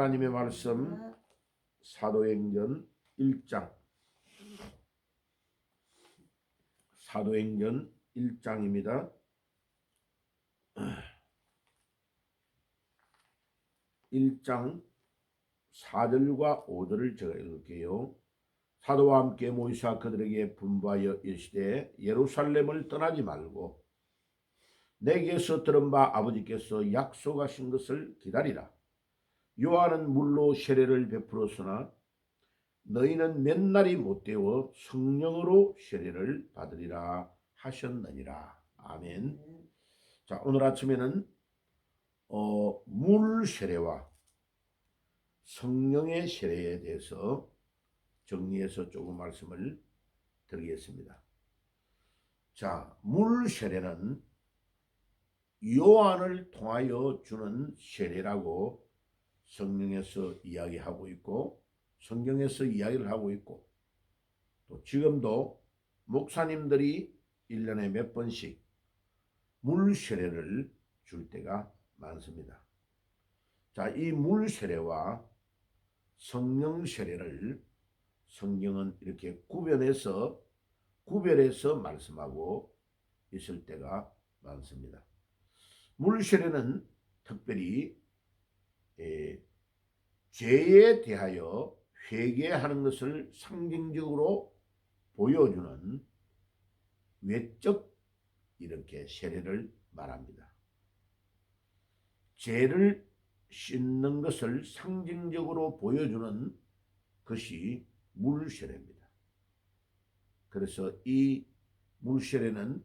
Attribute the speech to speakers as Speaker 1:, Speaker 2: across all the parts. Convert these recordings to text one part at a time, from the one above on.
Speaker 1: 하나님의 말씀 사도행전 1장 사도행전 1장입니다. 1장 4절과 5절을 제가 읽을게요. 사도와 함께 모이사 그들에게 분부하여 이르시되 예루살렘을 떠나지 말고 내게서 들은 바 아버지께서 약속하신 것을 기다리라. 요한은 물로 세례를 베풀었으나 너희는 몇 날이 못 되어 성령으로 세례를 받으리라 하셨느니라. 아멘. 자 오늘 아침에는 어, 물 세례와 성령의 세례에 대해서 정리해서 조금 말씀을 드리겠습니다. 자, 물 세례는 요한을 통하여 주는 세례라고 성령에서 이야기하고 있고 성경에서 이야기를 하고 있고 또 지금도 목사님들이 1년에 몇 번씩 물 세례를 줄 때가 많습니다. 자, 이 물 세례와 성령 세례를 성경은 이렇게 구별해서 구별해서 말씀하고 있을 때가 많습니다. 물 세례는 특별히 에, 죄에 대하여 회개하는 것을 상징적으로 보여주는 외적 이렇게 세례를 말합니다. 죄를 씻는 것을 상징적으로 보여주는 것이 물세례입니다. 그래서 이 물세례는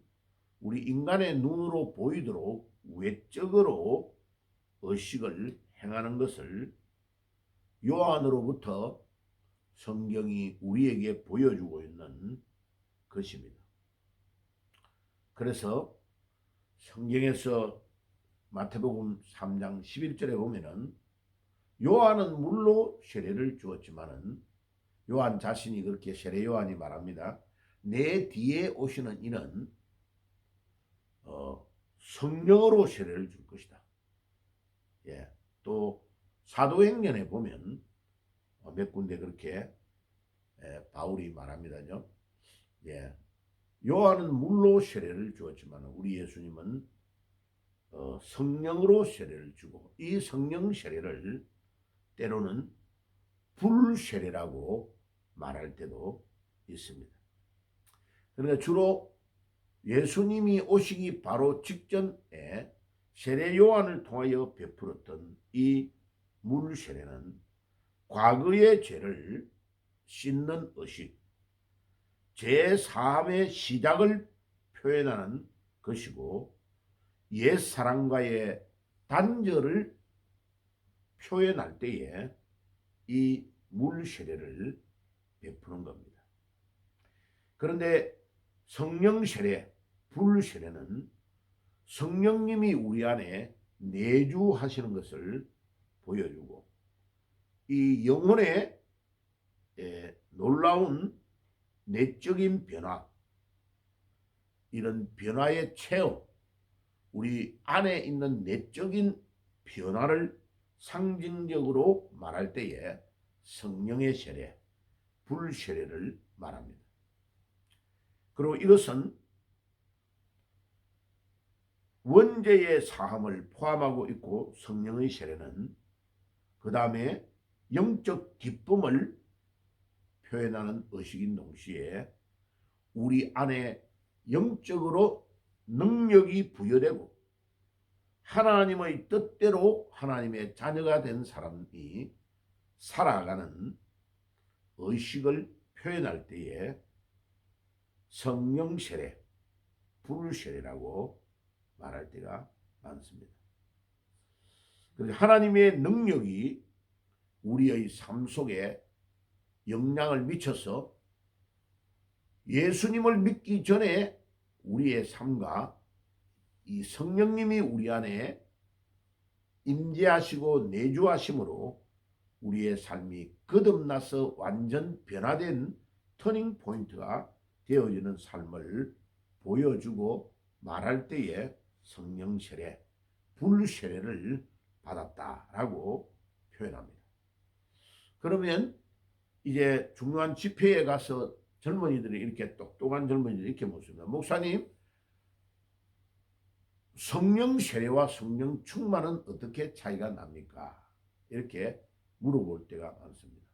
Speaker 1: 우리 인간의 눈으로 보이도록 외적으로 의식을 행하는 것을 요한으로부터 성경이 우리에게 보여주고 있는 것입니다. 그래서 성경에서 마태복음 3장 11절에 보면은 요한은 물로 세례를 주었지만은 요한 자신이 그렇게 세례 요한이 말합니다. 내 뒤에 오시는 이는 어, 성령으로 세례를 줄 것이다. 예, 또 사도행전에 보면 어, 몇 군데 그렇게 예, 바울이 말합니다요. 예, 요한은 물로 세례를 주었지만 우리 예수님은 어, 성령으로 세례를 주고 이 성령 세례를 때로는 불세례라고 말할 때도 있습니다. 그러니까 주로 예수님이 오시기 바로 직전에 세례 요한을 통하여 베풀었던 이 물 세례는 과거의 죄를 씻는 의식, 제 사함의 시작을 표현하는 것이고 옛 사랑과의 단절을 표현할 때에 이 물 세례를 베푸는 겁니다. 그런데 성령 세례, 불 세례는 성령님이 우리 안에 내주하시는 것을 보여주고 이 영혼의 놀라운 내적인 변화, 이런 변화의 체험, 우리 안에 있는 내적인 변화를 상징적으로 말할 때에 성령의 세례, 불세례를 말합니다. 그리고 이것은 원죄의 사함을 포함하고 있고 성령의 세례는 그 다음에 영적 기쁨을 표현하는 의식인 동시에 우리 안에 영적으로 능력이 부여되고 하나님의 뜻대로 하나님의 자녀가 된 사람이 살아가는 의식을 표현할 때에 성령 세례, 불 세례라고 말할 때가 많습니다. 하나님의 능력이 우리의 삶 속에 영향을 미쳐서 예수님을 믿기 전에 우리의 삶과 이 성령님이 우리 안에 임재하시고 내주하심으로 우리의 삶이 거듭나서 완전 변화된 터닝 포인트가 되어지는 삶을 보여주고 말할 때에 성령 세례, 불 세례를 받았다라고 표현합니다. 그러면 이제 중요한 집회에 가서 젊은이들이 이렇게 똑똑한 젊은이들이 이렇게 묻습니다. 목사님, 성령 세례와 성령 충만은 어떻게 차이가 납니까? 이렇게 물어볼 때가 많습니다.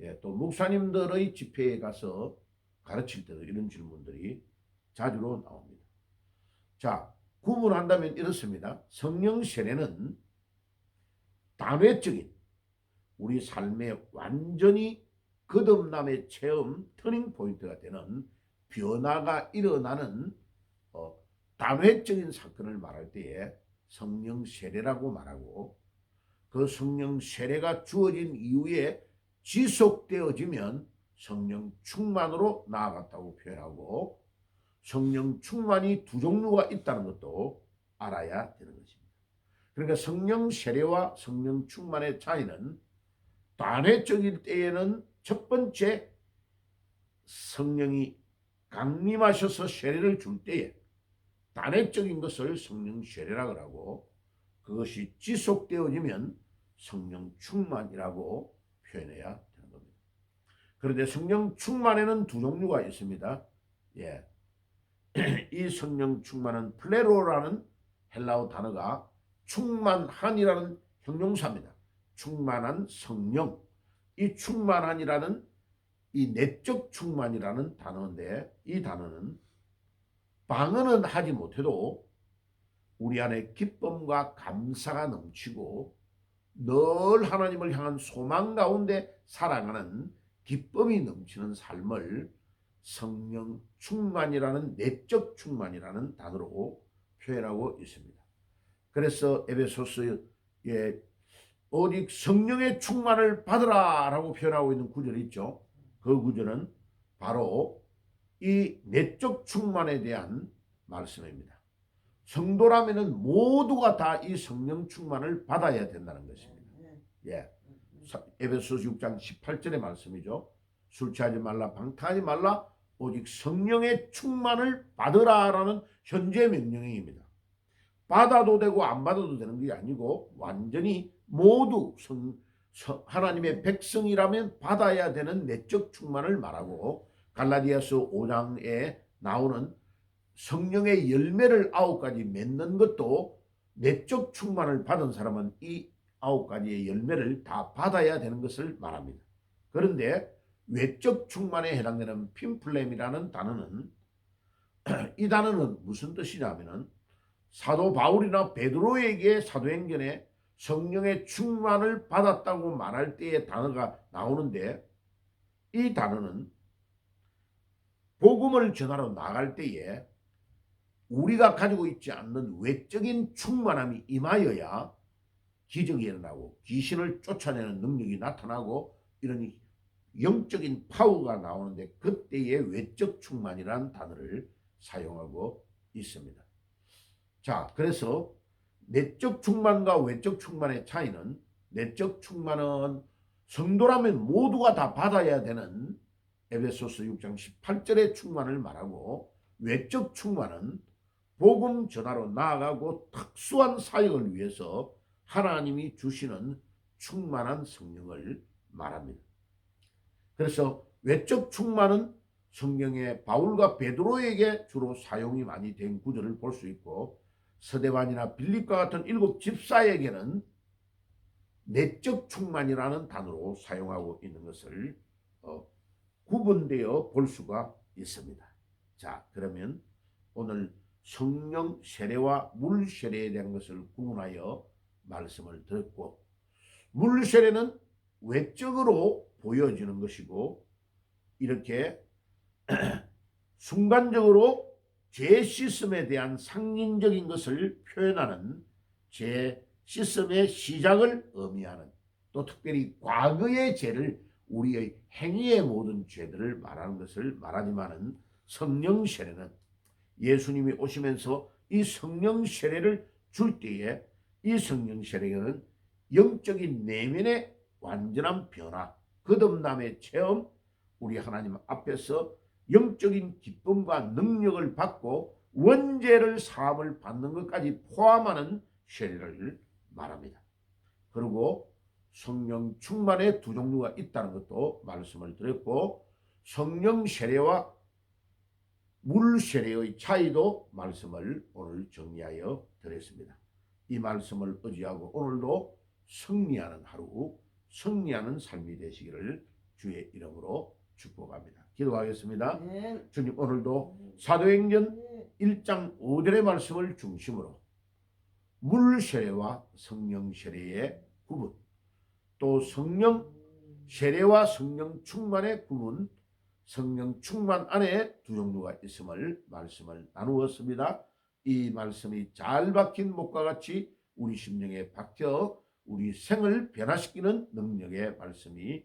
Speaker 1: 예, 또 목사님들의 집회에 가서 가르칠 때도 이런 질문들이 자주로 나옵니다. 자, 구분한다면 이렇습니다. 성령 세례는 단회적인 우리 삶에 완전히 거듭남의 체험 터닝 포인트가 되는 변화가 일어나는 어, 단회적인 사건을 말할 때에 성령 세례라고 말하고 그 성령 세례가 주어진 이후에 지속되어지면 성령 충만으로 나아갔다고 표현하고 성령 충만이 두 종류가 있다는 것도 알아야 되는 것입니다. 그러니까 성령 세례와 성령 충만의 차이는 단회적일 때에는 첫 번째 성령이 강림하셔서 세례를 줄 때에 단회적인 것을 성령 세례라고 하고 그것이 지속되어지면 성령 충만이라고 표현해야 되는 겁니다. 그런데 성령 충만에는 두 종류가 있습니다. 예. 이 성령 충만은 플레로라는 헬라어 단어가 충만한이라는 형용사입니다. 충만한 성령. 이 충만한이라는 이 내적 충만이라는 단어인데 이 단어는 방언은 하지 못해도 우리 안에 기쁨과 감사가 넘치고 늘 하나님을 향한 소망 가운데 살아가는 기쁨이 넘치는 삶을 성령 충만이라는 내적 충만이라는 단어로 표현하고 있습니다. 그래서 에베소스에 오직 성령의 충만을 받으라 라고 표현하고 있는 구절이 있죠. 그 구절은 바로 이 내적 충만에 대한 말씀입니다. 성도라면은 모두가 다 이 성령 충만을 받아야 된다는 것입니다. 예. 에베소서 6장 18절의 말씀이죠. 술 취하지 말라, 방탕하지 말라, 오직 성령의 충만을 받으라라는 현재 명령입니다. 받아도 되고 안 받아도 되는 게 아니고 완전히 모두 성, 성, 하나님의 백성이라면 받아야 되는 내적 충만을 말하고 갈라디아서 5장에 나오는 성령의 열매를 아홉 가지 맺는 것도 내적 충만을 받은 사람은 이 아홉 가지의 열매를 다 받아야 되는 것을 말합니다. 그런데 외적 충만에 해당되는 핀플렘이라는 단어는 이 단어는 무슨 뜻이냐면은 사도 바울이나 베드로에게 사도행전에 성령의 충만을 받았다고 말할 때의 단어가 나오는데 이 단어는 복음을 전하러 나갈 때에 우리가 가지고 있지 않는 외적인 충만함이 임하여야 기적이 일어나고 귀신을 쫓아내는 능력이 나타나고 이런 영적인 파워가 나오는데 그때의 외적 충만이라는 단어를 사용하고 있습니다. 자, 그래서 내적 충만과 외적 충만의 차이는 내적 충만은 성도라면 모두가 다 받아야 되는 에베소서 6장 18절의 충만을 말하고 외적 충만은 복음 전하러 나아가고 특수한 사역을 위해서 하나님이 주시는 충만한 성령을 말합니다. 그래서 외적 충만은 성경에 바울과 베드로에게 주로 사용이 많이 된 구절을 볼 수 있고 서대반이나 빌립과 같은 일곱 집사에게는 내적 충만이라는 단어로 사용하고 있는 것을 어, 구분되어 볼 수가 있습니다. 자, 그러면 오늘 성령 세례와 물 세례에 대한 것을 구분하여 말씀을 드렸고 물 세례는 외적으로 보여지는 것이고 이렇게 순간적으로 죄 시스템에 대한 상징적인 것을 표현하는 죄 시스템의 시작을 의미하는 또 특별히 과거의 죄를 우리의 행위의 모든 죄들을 말하는 것을 말하지만은 성령 세례는 예수님이 오시면서 이 성령 세례를 줄 때에 이 성령 세례는 영적인 내면의 완전한 변화, 거듭남의 체험, 우리 하나님 앞에서 영적인 기쁨과 능력을 받고 원죄를 사함을 받는 것까지 포함하는 세례를 말합니다. 그리고 성령 충만의 두 종류가 있다는 것도 말씀을 드렸고 성령 세례와 물 세례의 차이도 말씀을 오늘 정리하여 드렸습니다. 이 말씀을 의지하고 오늘도 승리하는 하루, 승리하는 삶이 되시기를 주의 이름으로 축복합니다. 기도하겠습니다.
Speaker 2: 아멘.
Speaker 1: 주님 오늘도 사도행전 1장 5절의 말씀을 중심으로 물 세례와 성령 세례의 구분 또 성령 세례와 성령 충만의 구분 성령 충만 안에 두 종류가 있음을 말씀을 나누었습니다. 이 말씀이 잘 박힌 목과 같이 우리 심령에 박혀 우리 생을 변화시키는 능력의 말씀이